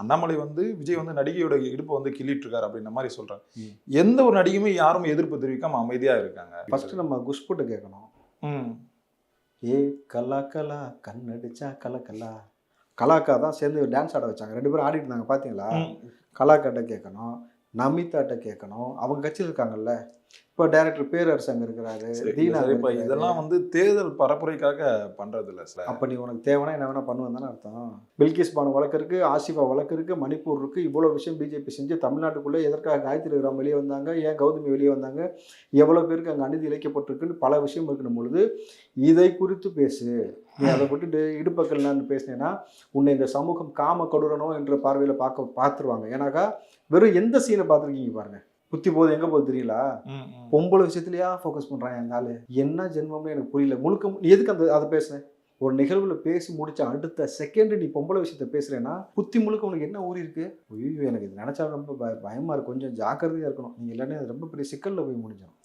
அண்ணாமலை வந்து விஜய் வந்து நடிகையோட இடுப்பை வந்து கிள்ளிட்டு இருக்காரு அப்படின்ற மாதிரி சொல்றாங்க. எந்த ஒரு நடிகையுமே யாரும் எதிர்ப்பு தெரிவிக்காம அமைதியா இருக்காங்க. ஃபர்ஸ்ட் நம்ம குஷ்புட்டு கேட்கணும். ஏ கலா கலா கண்ணடிச்சா கலா கலா. கலாக்கா தான் சேர்ந்து டான்ஸ் ஆட வச்சாங்க. ரெண்டு பேரும் ஆடிட்டு இருந்தாங்க பார்த்தீங்களா. கலாக்காட்ட கேட்கணும் நமிதாட்ட கேட்கணும். அவங்க கட்சியில் இருக்காங்கல்ல? இப்போ டைரக்டர் பேரரசு அங்கே இருக்கிறாரு தீனா இப்ப. இதெல்லாம் வந்து தேர்தல் பரப்புரைக்காக பண்றது இல்ல சார் அப்போ நீ உனக்கு தேவைன்னா என்ன வேணா பண்ணுவேன் தானே அர்த்தம். பில்கிஸ் பானு வழக்கு இருக்கு ஆசிஃபா வழக்கு இருக்கு மணிப்பூர் இருக்கு இவ்வளோ விஷயம் பிஜேபி செஞ்சு தமிழ்நாட்டுக்குள்ளே எதற்காக காயத்ரி ராம் வெளியே வந்தாங்க ஏன் கௌதமி வெளியே வந்தாங்க எவ்வளோ பேருக்கு அங்கே அநீதி இழைக்கப்பட்டிருக்குன்னு பல விஷயம் இருக்கணும் பொழுது இதை குறித்து பேசு. நீ அதை விட்டுட்டு இடுப்பக்கல் நான் பேசினேன்னா உன்னை இந்த சமூகம் காம கொடுறனோ என்ற பார்வையில் பார்க்க பார்த்துருவாங்க. ஏன்னாக்கா வெறும் எந்த சீனை பார்த்துருக்கீங்க பாருங்க. புத்தி போது எங்கே போகுது தெரியல. பொம்பளை விஷயத்துலயா ஃபோக்கஸ் பண்றான் அந்த ஆளு? என்ன ஜென்மம்னு எனக்கு புரியல. முழுக்க நீ எதுக்கு அந்த அதை பேசுறேன்? ஒரு நிகழ்வுல பேசி முடிச்ச அடுத்த செகண்ட் நீ பொம்பளை விஷயத்த பேசுறேன்னா புத்தி முழுக்க உனக்கு என்ன ஊறி இருக்கு? ஐயோ எனக்கு இது நினைச்சா ரொம்ப பய- பயமா இருக்கு. கொஞ்சம் ஜாக்கிரதையா இருக்கணும். நீங்க இல்லைன்னா அது ரொம்ப பெரிய சிக்கல்ல போய் முடிஞ்சிடும்